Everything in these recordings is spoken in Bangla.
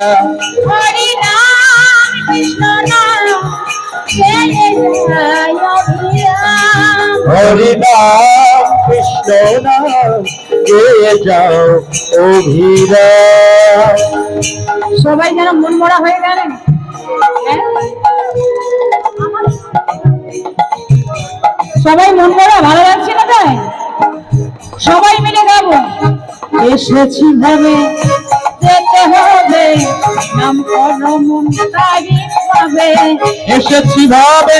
হরি নাম কৃষ্ণ নাম জয় জয় অভিরাম হরি নাম কৃষ্ণ নাম গেয়ে যাও অভিরাম? সবাই যেন মন মরা হয়ে গেলেন। হ্যাঁ? সবাই মন মরা ভালো লাগছে না তাই সবাই মিলে গাবো এসেছি ভাবে। যেতে হবে। নাম করো মন তারি ভাবে এসেছি ভাবে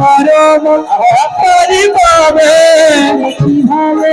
পরম তারি ভাবে। এসেছি ভাবে।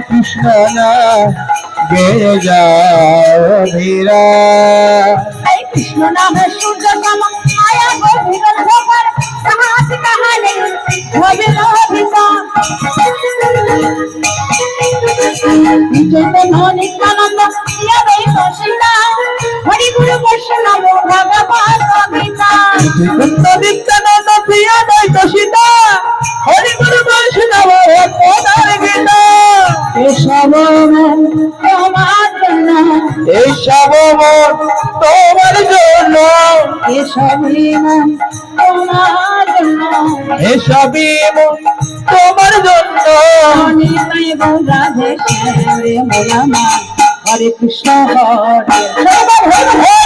কৃষ্ণ না গে যাও ধীরা। কৃষ্ণ নামে সূর্য সম এসব তোমার জন্য এসবই মন তোমার জন্য। নিতাই গৌর রাধে শ্যাম রে মোরা মা হরে কৃষ্ণ হরে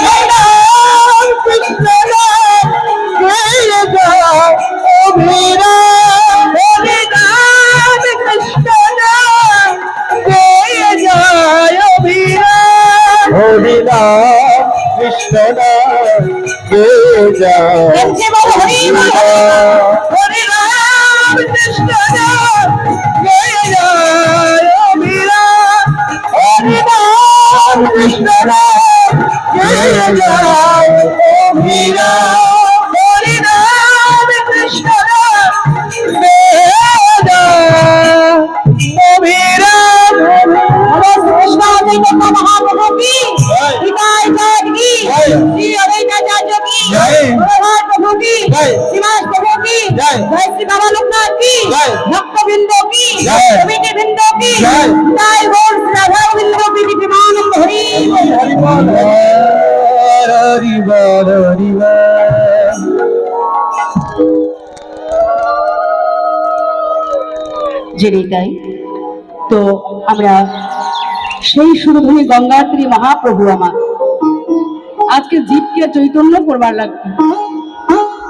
কৃষ্ণ রাম হরে রাম কৃষ্ণ রাম তাই তো আমরা সেই সুরধনী গঙ্গাত্রী মহাপ্রভু আমার। আজকে জীবকে চৈতন্য করবার লাগবে।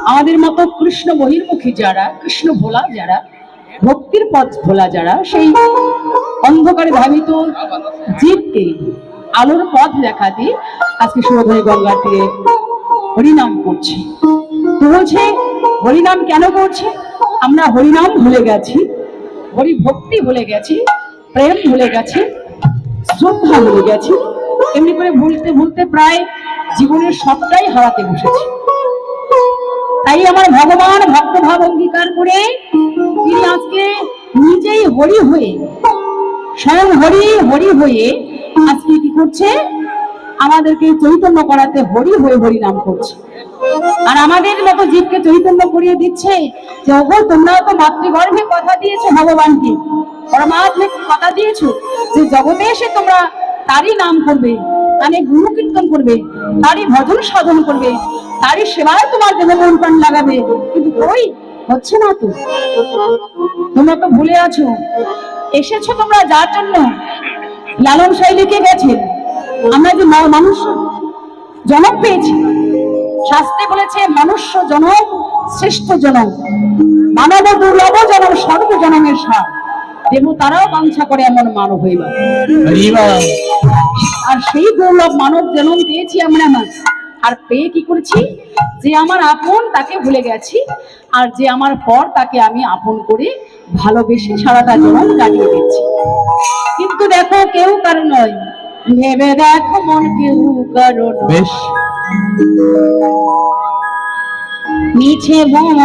আমাদের মতো কৃষ্ণ বহির্মুখী যারা, কৃষ্ণ ভোলা যারা, ভক্তির পথ ভোলা যারা, সেই অন্ধকারে ধাবিত জীবকে আলোর পথ দেখাতে আজকে সুরধনী গঙ্গার তীরে হরিনাম করছি। তো বলছে? হরিনাম কেন করছে? আমরা হরিনাম ভুলে গেছি। হরি ভক্তি ভুলে গেছি। প্রেম ভুলে গেছি। শ্রদ্ধা ভুলে গেছি। এমনি করে ভুলতে ভুলতে প্রায় জীবনের সবটাই হারাতে বসেছি। তাই আমার ভগবান ভক্তভাব অঙ্গীকার করে তিনি আজকে নিজেই হরি হয়ে, স্বয়ং হরি হরি হয়ে আজকে কি করছে? আমাদেরকে চৈতন্য করাতে হরি হয়ে হরি নাম করছে। আর আমাদের মতো জীবকে চৈতন্য করিয়ে দিচ্ছে যে, ওগো তোমরা তো মাতৃগর্ভে কথা দিয়েছ ভগবানকে। পরমাত্মে কথা দিয়েছ যে, জগতে এসে তোমরা তারই নাম করবে মানে গুরু কীর্তন করবে, তারই ভজন সাধন করবে, তারই সেবায় তোমার দেহ মন লাগাবে। কিন্তু কই? হচ্ছে না তো। তোমরা তো ভুলে আছো। এসেছ তোমরা যার জন্য? লালন লিখে গেছে। আমরা যে মানুষ, জনক পেয়েছি। শাস্ত্রে বলেছে, মনুষ্য জনক, শ্রেষ্ঠ জনক। মানব দুর্লভ জনক, সর্ব জনমের সার। দেব তারাও বাঞ্ছা করে এমন মানব হইবা আর সেই দুর্লভ মানব জনম পেয়েছি আমরা না আর পেয়ে কি করেছি? যে আমার আপন তাকে ভুলে গেছি, আর যে আমার পর তাকে আমি আপন করে ভালোবেসে সারাটা জনম কাটিয়ে দিচ্ছি। কিন্তু দেখো, কেউ কারও নয়। ভেবে দেখো মন কেউ কারও বেশ। নিচে ভ্রম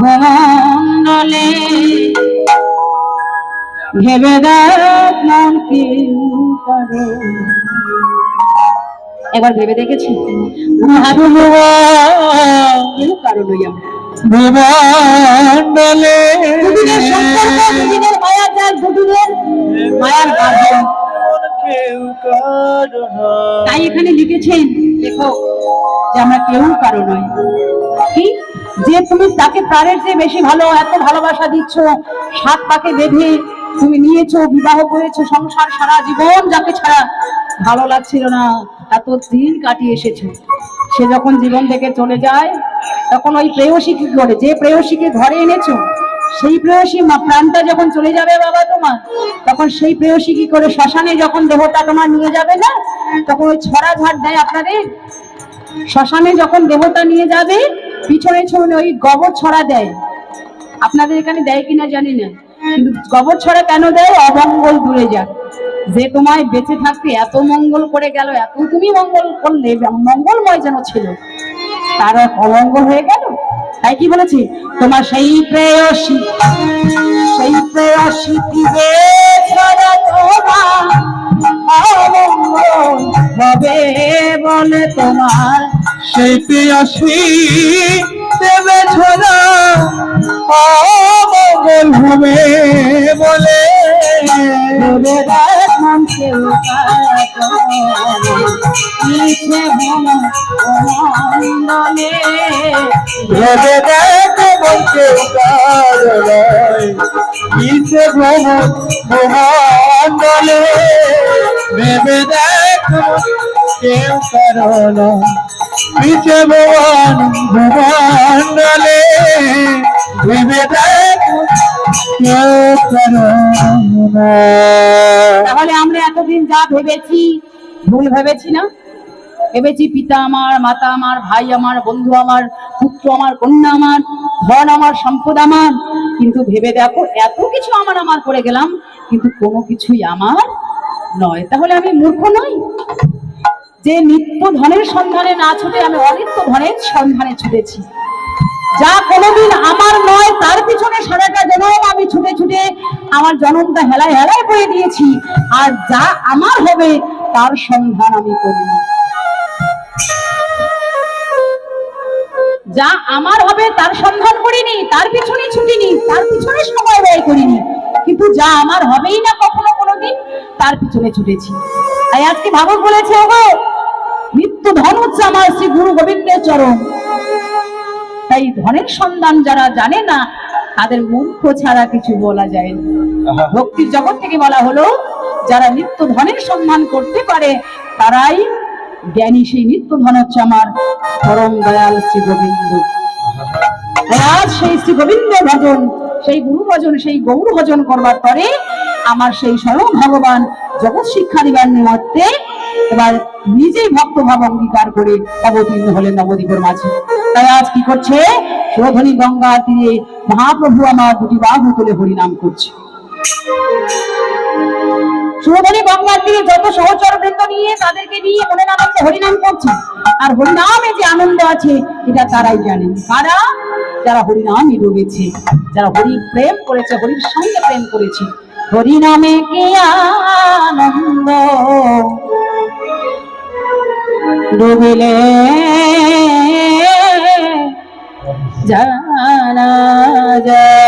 ভ্রমণ্ডলে ভেবে দেখ মন কেউ কারও এবার ভেবে দেখেছি। কেউ কারও নই আমরা। ভুবন্ডলে দুদিনের সম্পর্ক দুদিনের মায়া যার দুদিনের মায়ার বাঁধন। তাই এখানে লিখেছেন দেখো যে আমরা কেউ কারও নয় কি? যে তুমি তাকে প্রাণের চেয়ে বেশি ভালো, এত ভালোবাসা দিচ্ছ, সাত পাকে বেঁধে তুমি নিয়েছো, বিবাহ করেছ, সংসার সারা জীবন যাকে ছাড়া ভালো লাগছিল না এত দিন কাটিয়ে এসেছ। সে যখন জীবন থেকে চলে যায়, তখন ওই প্রেয়সী কি করে যে প্রেয়সীকে ঘরে এনেছো সেই প্রেয়সী মা- প্রাণটা যখন চলে যাবে বাবা তোমার, তখন সেই প্রেয়সী কি করে শ্মশানে যখন দেহটা তোমার নিয়ে যাবে না, তখন ওই ছড়া ঝাড় দেয় আপনাদের? শ্মশানে যখন দেহটা নিয়ে যাবে, পিছনে ছড়ে ওই গোবর ছড়া দেয়। আপনাদের এখানে দেয় কিনা জানি না, কিন্তু গোবর ছড়া কেন দেয়? অমঙ্গল দূরে যাক। যে তোমায় বেঁচে থাকতে এত মঙ্গল করে গেল, এত তুমি মঙ্গল করলে, মঙ্গলময় যেন ছিল, তার অমঙ্গল হয়ে গেল? তাই কি বলেছি? তোমার সেই প্রেয়সী সেই প্রেয়সী হবে বলে তোমার। সেই পিয়াসী দেবে ছড়া অমঙ্গল হবে বলে মন কেউ ভেবে দেখ বলতে কিসে ভ্রমণ ভেবে দেখ কেউ কারও নয় পিছে ভগবান ভ্রমণ্ডলে ভেবে দেখ কেউ কারও তাহলে আমরা এতদিন যা ভেবেছি ভুল ভেবেছি না? ভেবেছি পিতা আমার, মাতা আমার, ভাই আমার, বন্ধু আমার, পুত্র আমার, কন্যা আমার, ধন আমার, সম্পদ আমার। কিন্তু ভেবে দেখো, এত কিছু আমার আমার করে গেলাম, কিন্তু কোনো কিছুই আমার নয়। তাহলে আমি মূর্খ নই? যে নিত্য ধনের সন্ধানে না ছুটে আমি অনিত্য ধনের সন্ধানে ছুটেছি। যা কোনোদিন আমার নয়, তার পিছনে সারাটা জনম আমি ছুটে ছুটে আমার জনমটা হেলায় হেলায় বয়ে দিয়েছি। আর যা আমার হবে, তার সন্ধান আমি করি না যা আমার হবে তার সন্ধান করিনি তার পিছনে ছুটিনি তার পিছনে সময় ব্যয় করিনি। কিন্তু যা আমার হবেই না কখনো কোনোদিন তার পিছনে ছুটেছি। তাই আজকে ভাবক বলেছে ওগো মৃত্যু ধন হচ্ছে আমার শ্রী গুরু গোবিন্দের চরণ। তাই ধনের সন্ধান যারা জানে না তাদের মূর্খ ছাড়া কিছু বলা যায় না। ভক্তির জগৎ থেকে বলা হলো যারা নিত্য ধনের সন্ধান করতে পারে তারাই জ্ঞানী সেই নিত্য ধন হচ্ছে আমার পরম দয়াল শ্রী গোবিন্দ আজ সেই শ্রী গোবিন্দ ভজন, সেই গুরু ভজন, সেই গৌর ভজন করবার পরে আমার সেই স্বয়ং ভগবান জগৎ শিক্ষা দিবার নিমত্তে এবার নিজেই ভক্ত ভাব অঙ্গীকার করে অবতীর্ণ হলেন নবদ্বীপের মাঝে। তাই আজ কি করছে? সুরধনী গঙ্গা তীরে মহাপ্রভু আমার দুটি বাহু তুলে হরিনাম করছে। সুরধনী গঙ্গার তীরে যত সহচর বৃন্দ নিয়ে তাদেরকে নিয়ে মনের আনন্দে হরিনাম করছে, আর হরিনামে যে আনন্দ আছে, এটা তারাই জানেন কারা? যারা হরিনামে ডুবেছে যারা হরি প্রেম করেছে, হরির সঙ্গে প্রেম করেছে। হরিনামে কি আনন্দ? ডুবিলে জানা যায়।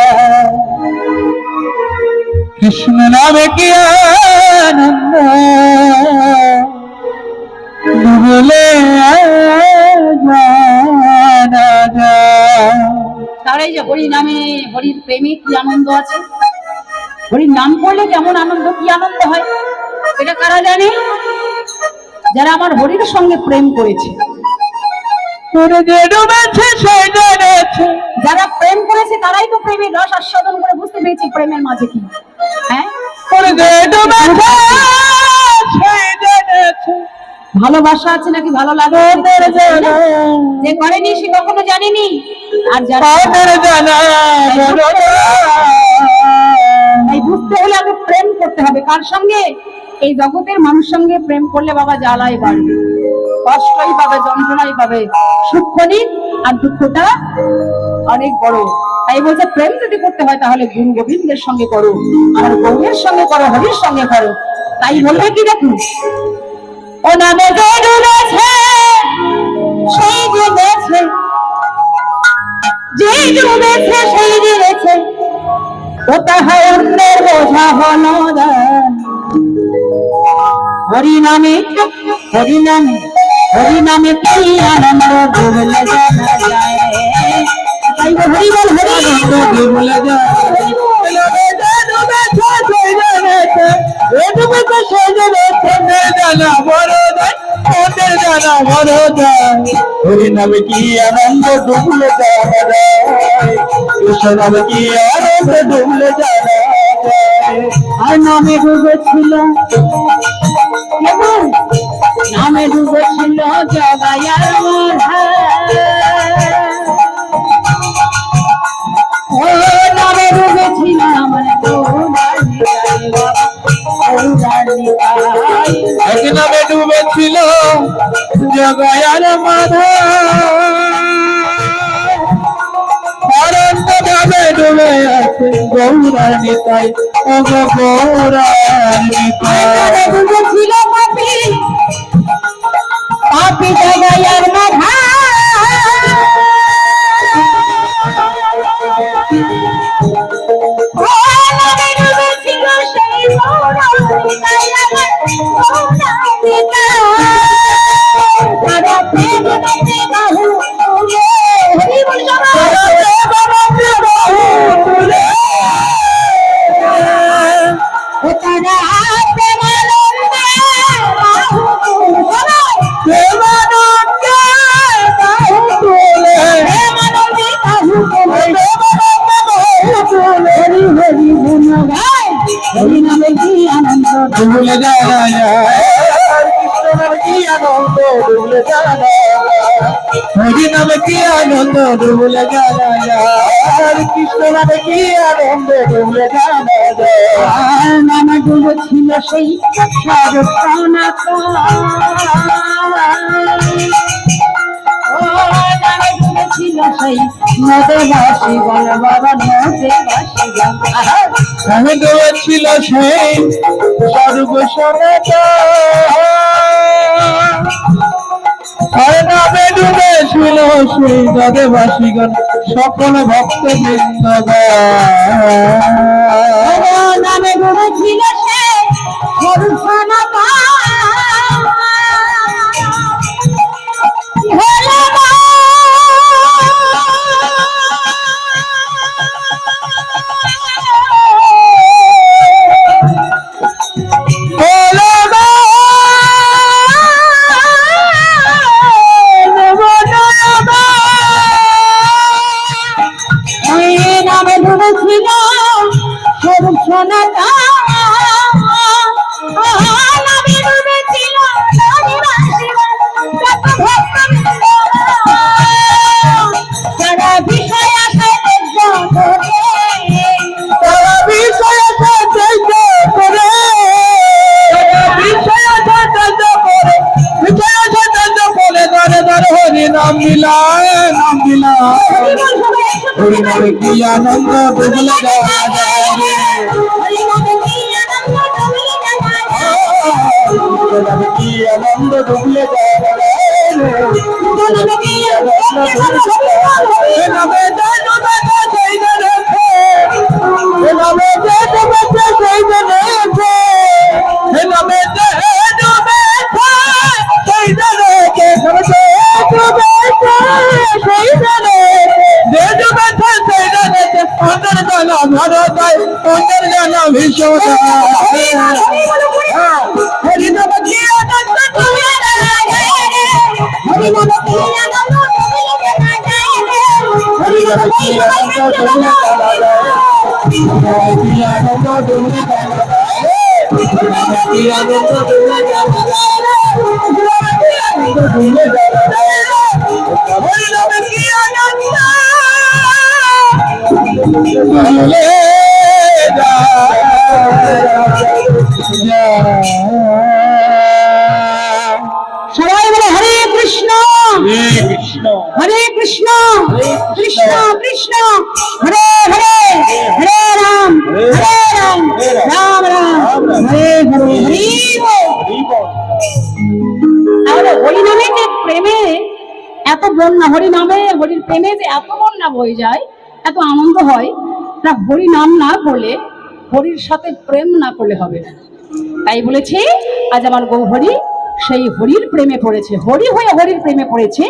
কৃষ্ণ নামে কি আনন্দ? ডুবলে জানা এই যে হরি নামে হরির প্রেমে কি আনন্দ আছে? হরির নাম করলে কেমন আনন্দ কি আনন্দ হয়? এটা কারা জানে? যারা আমার হরির সঙ্গে প্রেম করেছে। যারা প্রেম করেছে তারাই তো প্রেমের রস আস্বাদন করে বুঝতে পেরেছে প্রেমের মাঝে কি। হ্যাঁ? ভালোবাসা আছে নাকি ভালো লাগে? যে করেনি সে কখনো জানেনি? আর তাই বুঝতে হলে আগে প্রেম করতে হবে। কার সঙ্গে? এই জগতের মানুষ সঙ্গে প্রেম করলে বাবা জ্বালাই বাড়বে। কষ্টই পাবে যন্ত্রণাই পাবে। সুখ আর দুঃখটা অনেক বড়। তাই বলছে, প্রেম যদি করতে হয় তাহলে গুরু গোবিন্দের সঙ্গে করো, আমার গৌরের সঙ্গে করো হরির সঙ্গে করো। তাই বলবে কি দেখুন ও নামে হরি নামে হরি নামে হরি নামে কি আনন্দ ডুবলে যায় হরি নামে কি আনন্দ ডুবলে জানা কি আনন্দ ডুবলে জানা আর নামে ডুবেছিল কেমন নামে ডুবেছিল জগায়ার ও নামে ডুবেছিল আমার। এক নামে ডুবেছিল জগায়ার মাধবে ডুবে আছে গৌরানি তাই। ও গো ছিল পাপি। পাপি জগায়ার মাধা ডুবলে জানা যায় কৃষ্ণ নামে কি আনন্দ ডুবলে জানা যায় কৃষ্ণ নামে কি আনন্দ ডুবলে জানা যায় নামে ডুবেছিল সেই নামে ডুবেছিল সেই নদবাসী গণ বাবা নদবাসী গণ আমি ডুবেছিল সেই সর্বসনতা ডুবেছিল সেই সকল ভক্ত নামে সেই সর্বনাথ। নাম মিলায় নাম মিলায় হরি নামে কি আনন্দ ডুবলে যাওয়া যায় কি আনন্দ ডুবলে যায় রে এ অন্তর জানা ভরতায় অন্তর জানা ভীষণ হরি নাম কি আনন্দ ডুবলে যায় রে হরি নাম কি আনন্দ হরি নাম কি আনন্দ ডুবলে যায় কি আনন্দ ডুবলে যায় কি আনন্দ ডুবলে যায় ডুবলে যায় হরি নাম কি আনন্দ ডুবলে যায় সবাই বলে হরে কৃষ্ণ। হরে কৃষ্ণ। কৃষ্ণ। কৃষ্ণ। হরে হরে। হরে রাম। হরে রাম। রাম। রাম। হরে হরে হরি। বল। হরি। তাহলে হরিনামে যে প্রেমে এত বন্যা হরিনামে হরির প্রেমে যে এত বন্যা বয়ে যায় এত আনন্দ হয় তা হরিনাম না করলে হরির সাথে প্রেম না করলে হবে না। তাই বলেছি, আজ আমার গৌহরি সেই হরির প্রেমে পড়েছে, হরি হয়ে হরির প্রেমে পড়েছে,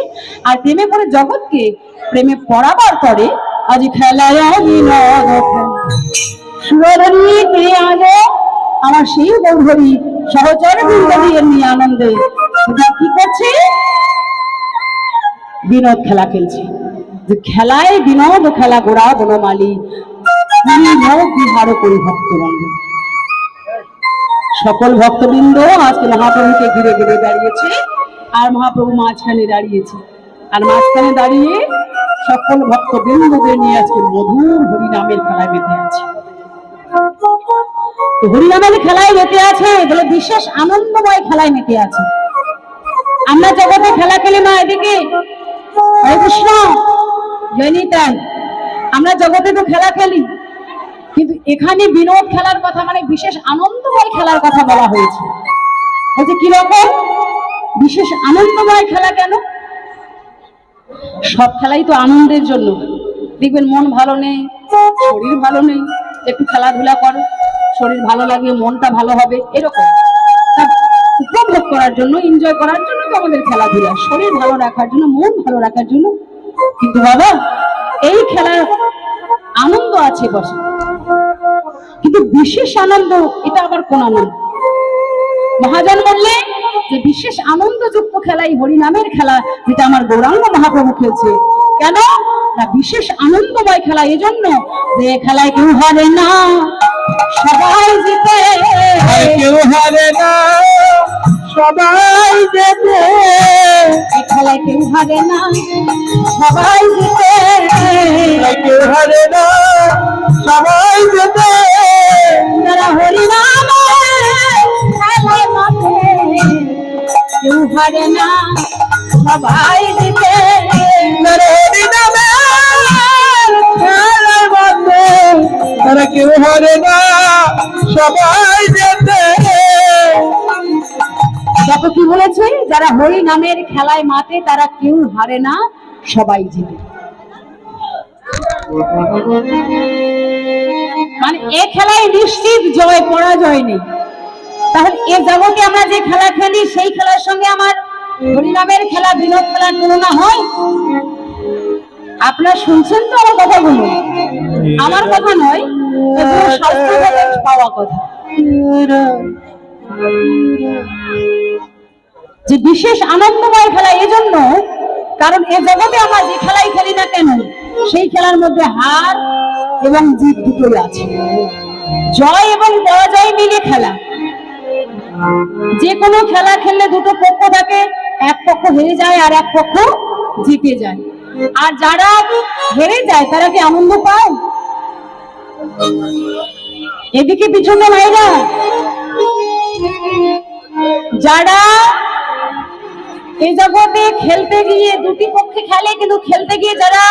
আর প্রেমে পড়ে জগৎকে প্রেমে পড়াবার পরে আজ খেলায় আমার সেই গৌহরি সহচর বৃন্দ দিয়ে নিয়ে আনন্দে। কি করছে? বিনোদ খেলা খেলছে। যে খেলায় বিনোদ, খেলা গোড়া বনমালী সকল ভক্তবৃন্দ আজকে মহাপ্রভুকে ঘিরে ঘিরে দাঁড়িয়েছে, আর মহাপ্রভু মাঝখানে দাঁড়িয়েছে। আর মাঝখানে দাঁড়িয়ে সকল ভক্তবৃন্দদের নিয়ে আজকে মধুর হরিনামের খেলায় মেতে আছে। হরিনামের খেলায় মেতে আছে, বলে বিশেষ আনন্দময় খেলায় মেতে আছে। আমরা জগতে খেলা খেলি মা এদিকে। হরে কৃষ্ণ। আমরা জগতে তো খেলা খেলি, কিন্তু এখানে বিনোদ খেলার কথা মানে বিশেষ আনন্দময় খেলার কথা বলা হয়েছে। বলছে, কীরকম? বিশেষ আনন্দময় খেলা কেন? সব খেলাই তো আনন্দের জন্য। দেখবেন মন ভালো নেই, শরীর ভালো নেই, একটু খেলাধুলা করো, শরীর ভালো লাগবে মনটা ভালো হবে, এরকম। উপভোগ করার জন্য এনজয় করার জন্য তো আমাদের খেলাধুলা, শরীর ভালো রাখার জন্য, মন ভালো রাখার জন্য কিন্তু বাবা, এই খেলার আনন্দ আছে বসে। কিন্তু বিশেষ আনন্দ, এটা আবার কোন আনন্দ? মহাজন বললে যে বিশেষ আনন্দযুক্ত খেলা এই হরিনামের খেলা, যেটা আমার গৌরাঙ্গ মহাপ্রভু খেলছে। কেন? না, বিশেষ আনন্দময় খেলা এজন্য যে খেলায় কেউ হারে না। সবাই জিতে। কেউ হারে না। সবাই যেতে এই খেলায় কেউ হারে না। সবাই আর কেউ হারে না। সবাই যেতে যারা কেউ হারে না। সবাই জিতে তারা হরি নামে খেলার মধ্যে তারা কেউ হারে না। সবাই যেতে দেখো কি বলেছে? যারা হরি নামের খেলায় মাতে তারা কেউ হারে না, সবাই জিতে। মানে এ খেলায় নিশ্চিত জয়, পরাজয় নেই। তাহলে এ জগতে আমরা যে খেলা খেলি, সেই খেলার সঙ্গে আমার হরিনামের খেলা, বিনোদ খেলার তুলনা হয়? আপনারা শুনছেন তো আমার কথাগুলো? আমার কথা নয় পাওয়া কথা। যে বিশেষ আনন্দময় খেলা, এজন্য, কারণ এ জগতে আমরা যে খেলাই খেলি না কেন, সেই খেলার মধ্যে হার এবং জিত দুটোই আছে। জয় এবং পরাজয় মিলে খেলা। যে কোনো খেলা খেললে দুটো পক্ষ থাকে, এক পক্ষ হেরে যায় আর এক পক্ষ জিতে যায়। আর যারা হেরে যায়, তারা কি আনন্দ পায়? এদিকে পিছনে ভাইরা যারা এই জগতে খেলতে গিয়ে দুটি পক্ষে খেলে কিন্তু খেলতে গিয়ে যারা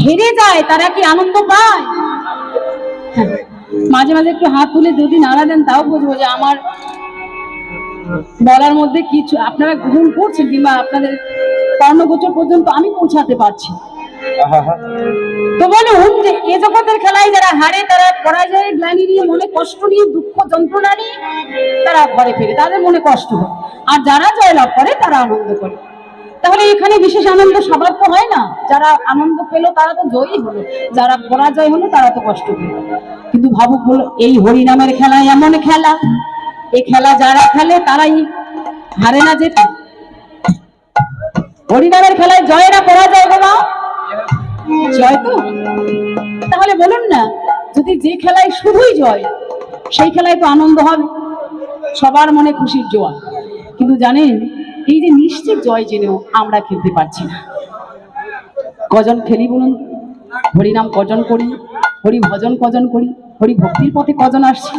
হেরে যায় তারা কি আনন্দ পায়? হ্যাঁ, মাঝে মাঝে একটু হাত তুলে যদি নাড়া দেন তাও বুঝব যে আমার বলার মধ্যে কিছু আপনারা গ্রহণ করছেন কিংবা আপনাদের কর্ণগোচর পর্যন্ত আমি পৌঁছাতে পারছি। তো যে এ জগতের খেলায় যারা হারে, তারা পরাজয়ের গ্লানি নিয়ে মনে কষ্ট নিয়ে, দুঃখ যন্ত্রণা নিয়ে তারা ঘরে ফেরে। তাদের মনে কষ্ট হয়। আর যারা জয়লাভ করে, তারা আনন্দ করে। তাহলে এখানে বিশেষ আনন্দ সবার তো হয় না। যারা আনন্দ তারা তো জয়ী হলো। যারা পরাজয় হলো, তারা তো কষ্ট পেল। কিন্তু ভাবুক বলো, এই হরিনামের খেলা এমন খেলা? এই খেলা যারা খেলে, তারাই হারে না যেত হরিনামের খেলায় জয় না পরাজয় গো জয় তো? তাহলে বলুন না, যদি যে খেলায় শুধুই জয়, সেই খেলায় তো আনন্দ হবে। সবার মনে খুশির জোয়ার। কিন্তু জানেন, এই যে নিশ্চিত জয় জেনেও আমরা খেলতে পারছি না। কজন খেলি বলুন? হরিনাম কজন করি? হরি ভজন কজন করি? হরি ভক্তির পথে কজন আসছে?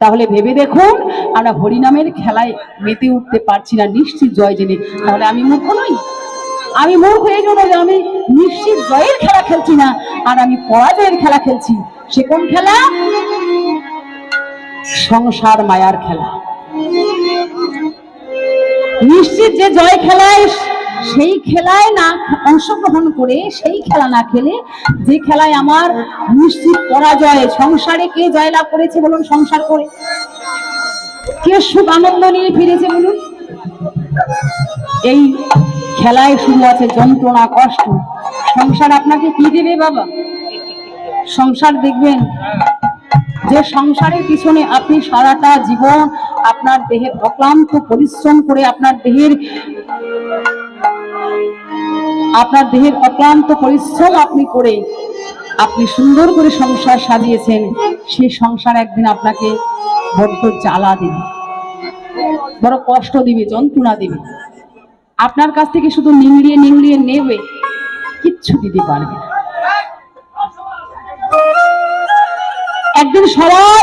তাহলে ভেবে দেখুন, আমরা হরিনামের খেলায় মেতে উঠতে পারছি না, নিশ্চিত জয় জেনে। তাহলে আমি মূর্খ নই? আমি মূর্খ এই জন্য যে আমি নিশ্চিত জয়ের খেলা খেলছি না, আর আমি পরাজয়ের খেলা খেলছি। সে কোন খেলা? সংসার মায়ার খেলা। নিশ্চিত যে জয় খেলায় সেই খেলায় না অংশগ্রহণ করে, সেই খেলা না খেলে, যে খেলায় আমার নিশ্চিত পরাজয়, সংসারে কে জয়লাভ করেছে বলুন, সংসার করে। কে সুখ আনন্দ নিয়ে ফিরেছে বলুন? এই খেলায় শুরু আছে যন্ত্রণা, কষ্ট। সংসার আপনাকে কি দেবে বাবা? সংসার দেখবেন, যে সংসারের পিছনে আপনি সারাটা জীবন আপনার দেহের অক্লান্ত পরিশ্রম করে আপনার দেহের আপনার দেহের অক্লান্ত পরিশ্রম আপনি করে আপনি সুন্দর করে সংসার সাজিয়েছেন সেই সংসার একদিন আপনাকে বড্ড জ্বালা দেবে। বড় কষ্ট দিবে, যন্ত্রণা দিবে। আপনার কাছ থেকে শুধু নিংড়িয়ে নিংড়িয়ে নেবে কিচ্ছু দিতে পারবে একদিন সবাই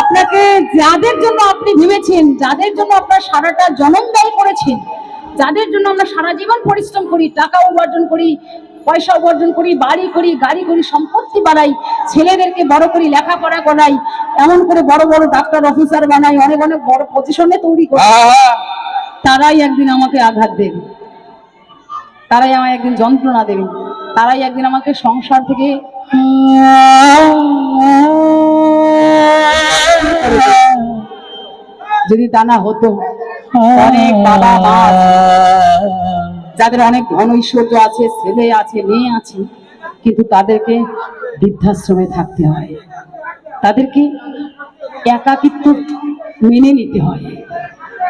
আপনাকে যাদের জন্য আপনি ভেবেছেন যাদের জন্য আপনার সারাটা জনম ব্যয় করেছেন যাদের জন্য আমরা সারা জীবন পরিশ্রম করি টাকা উপার্জন করি পয়সা উপার্জন করি বাড়ি করি গাড়ি করি সম্পত্তি বাড়াই ছেলেদেরকে বড় করি লেখাপড়া করাই এমন করে বড় বড় ডাক্তার অফিসার বানাই অনেক অনেক বড় পজিশনে তৈরি করি। আহা, তারাই একদিন আমাকে আঘাত দেবে। তারাই আমায় একদিন যন্ত্রণা দেবে। তারাই একদিন আমাকে সংসার থেকে যদি তা না হতো, অনেক বাবা মা যাদের অনেক ধন ঐশ্বর্য আছে, ছেলে আছে, মেয়ে আছে, কিন্তু তাদেরকে বৃদ্ধাশ্রমে থাকতে হয়। তাদেরকে একাকিত্ব মেনে নিতে হয়।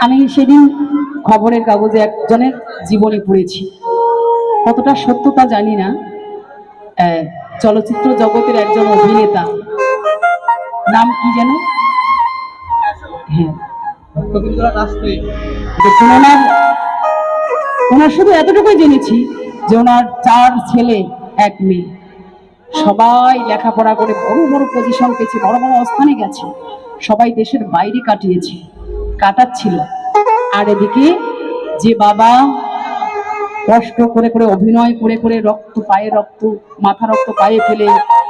আমি সেদিন খবরের কাগজে একজনের জীবনী পড়েছি। কতটা সত্যতা জানি না। চলচ্চিত্র জগতের একজন অভিনেতা। নাম কি যেন? হ্যাঁ। ওনার ওনার শুধু এতটুকুই জেনেছি যে ওনার চার ছেলে, এক মেয়ে। সবাই লেখাপড়া করে বড় বড় পজিশন পেয়েছে, বড় বড় স্থানে গেছে। সবাই দেশের বাইরে কাটিয়েছে। কাটাচ্ছিল। আর এদিকে যে বাবা কষ্ট করে করে, অভিনয় করে করে রক্ত পায়ে রক্ত, মাথা রক্ত পায়ে ফেলে,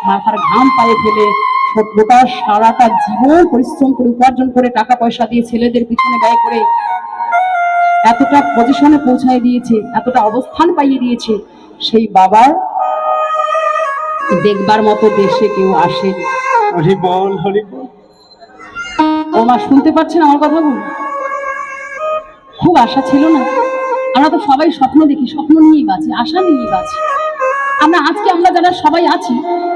মাথার ঘাম পায়ে ফেলে গোটা সারাটা জীবন পরিশ্রম করে, উপার্জন করে টাকা পয়সা দিয়ে ছেলেদের পিছনে ব্যয় করে এতটা পজিশনে পৌঁছায় দিয়েছে, এতটা অবস্থান পাইয়ে দিয়েছে, সেই বাবার দেখবার মতো দেশে কেউ আসেনি। হরি বল হরি বল ও মা শুনতে পাচ্ছেন আমার কথা বল খুব আশা ছিল না। আমরা তো সবাই স্বপ্ন দেখি, স্বপ্ন নিয়েই বাঁচি, আশা নিয়েই বাঁচি। আমরা আজকে, আমরা যারা সবাই আছি,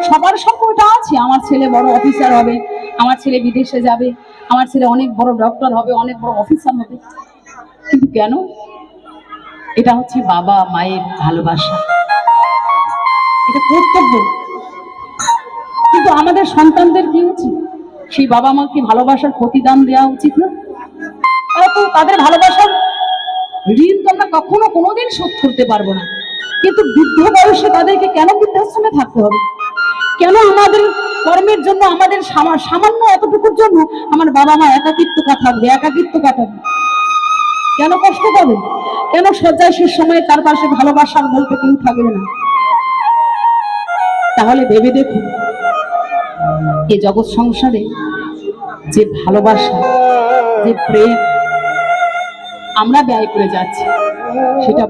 সবার স্বপ্নটা আছে। আমার ছেলে বড় অফিসার হবে, আমার ছেলে বিদেশে যাবে, আমার ছেলে অনেক বড় ডক্টর হবে, অনেক বড় অফিসার হবে। কিন্তু কেন? এটা হচ্ছে বাবা মায়ের ভালোবাসা। এটা কর্তব্য। কিন্তু আমাদের সন্তানদের কি উচিত? সেই বাবা মাকে ভালোবাসার প্রতিদান দেওয়া উচিত না? তো তাদের ভালোবাসার ঋণ তো আমরা কখনো কোনোদিন শোধ করতে পারব না। কিন্তু বৃদ্ধ বয়সে তাদেরকে কেন বৃদ্ধাশ্রমে থাকতে হবে? কেন আমাদের কর্মের জন্য, আমাদের সামা- সামান্য এতটুকুর জন্য আমার বাবা মা একাকিত্ব কাটাবে একাকিত্ব কাটাবে? কেন কষ্ট পাবে? কেন শয্যায় শেষ সময়ে তার পাশে ভালোবাসার বলতে কেউ থাকবে না? তাহলে ভেবে দেখুন এই জগৎ সংসারে যে ভালোবাসা যে প্রেম আমরা ব্যয় করে যাচ্ছি সেটা